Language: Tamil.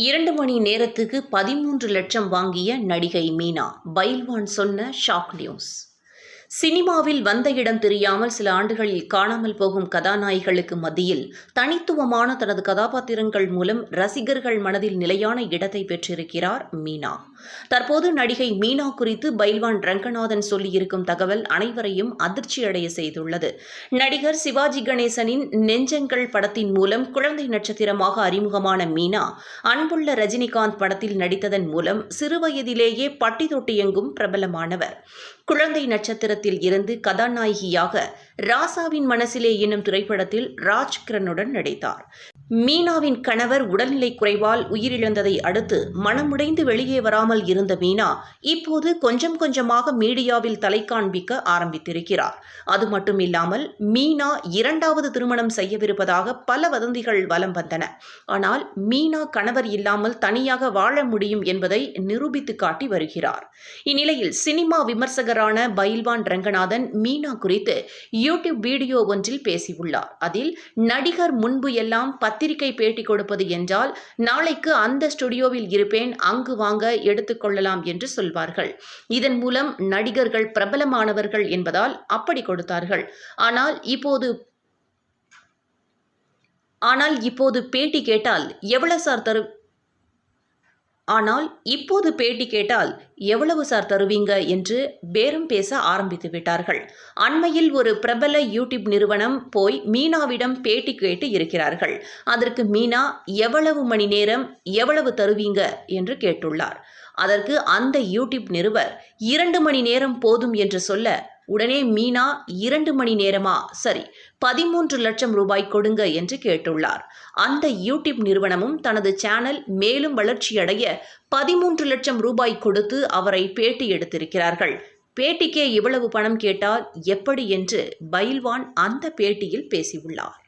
இரண்டு மணி நேரத்துக்கு பதிமூன்று லட்சம் வாங்கிய நடிகை மீனா பைல்வான் சொன்ன ஷாக் நியூஸ். சினிமாவில் வந்த இடம் தெரியாமல் சில ஆண்டுகளில் காணாமல் போகும் கதாநாயகிகளுக்கு மத்தியில் தனித்துவமான தனது கதாபாத்திரங்கள் மூலம் ரசிகர்கள் மனதில் நிலையான இடத்தை பெற்றிருக்கிறார் மீனா. தற்போது நடிகை மீனா குறித்து பைல்வான் ரங்கநாதன் சொல்லியிருக்கும் தகவல் அனைவரையும் அதிர்ச்சியடைய செய்துள்ளது. நடிகர் சிவாஜி கணேசனின் நெஞ்சங்கள் படத்தின் மூலம் குழந்தை நட்சத்திரமாக அறிமுகமான மீனா அன்புள்ள ரஜினிகாந்த் படத்தில் நடித்ததன் மூலம் சிறுவயதிலேயே பட்டி தொட்டியெங்கும் பிரபலமானவர். குழந்தை நட்சத்திரத்தில் இருந்து கதாநாயகியாக ராசாவின் மனசிலே என்னும் திரைப்படத்தில் ராஜ்கிரனுடன் நடித்தார். மீனாவின் கணவர் உடல்நிலை குறைவால் உயிரிழந்ததை அடுத்து மனமுடைந்து வெளியே வராமல் இருந்த மீனா இப்போது கொஞ்சம் கொஞ்சமாக மீடியாவில் தலை காண்பிக்க ஆரம்பித்திருக்கிறார். அது மட்டுமில்லாமல் மீனா இரண்டாவது திருமணம் செய்யவிருப்பதாக பல வதந்திகள் வலம் வந்தன. ஆனால் மீனா கணவர் இல்லாமல் தனியாக வாழ முடியும் என்பதை நிரூபித்து காட்டி வருகிறார். இந்நிலையில் சினிமா விமர்சகரான பைல்வான் ரங்கநாதன் மீனா குறித்து யூடியூப் வீடியோ ஒன்றில் பேசியுள்ளார். அதில் நடிகர் முன்பு எல்லாம் பத்திரிகை பேட்டி கொடுப்பது என்றால் நாளைக்கு அந்த ஸ்டுடியோவில் இருப்பேன் அங்கு வாங்க எடுத்துக்கொள்ளலாம் என்று சொல்வார்கள். இதன் மூலம் நடிகர்கள் பிரபலமானவர்கள் என்பதால் அப்படி கொடுத்தார்கள். ஆனால் இப்போது ஆனால் இப்போது பேட்டி கேட்டால் எவ்வளவு சார் தரு ஆனால் இப்போது பேட்டி கேட்டால் எவ்வளவு சார் தருவீங்க என்று பேரம் பேச ஆரம்பித்து விட்டார்கள். அண்மையில் ஒரு பிரபல யூடியூப் நிறுவனம் போய் மீனாவிடம் பேட்டி கேட்டு இருக்கிறார்கள். அதற்கு மீனா எவ்வளவு மணி நேரம் எவ்வளவு தருவீங்க? என்று கேட்டுள்ளார். அதற்கு அந்த யூடியூப் நிறுவர் இரண்டு மணி நேரம் போதும் என்று சொல்ல உடனே மீனா இரண்டு மணி நேரமா சரி பதிமூன்று லட்சம் ரூபாய் கொடுங்க என்று கேட்டுள்ளார். அந்த யூடியூப் நிறுவனமும் தனது சேனல் மேலும் வளர்ச்சியடைய பதிமூன்று லட்சம் ரூபாய் கொடுத்து அவரை பேட்டி எடுத்திருக்கிறார்கள். பேட்டிக்கே இவ்வளவு பணம் கேட்டால் எப்படி என்று பைல்வான் அந்த பேட்டியில் பேசியுள்ளார்.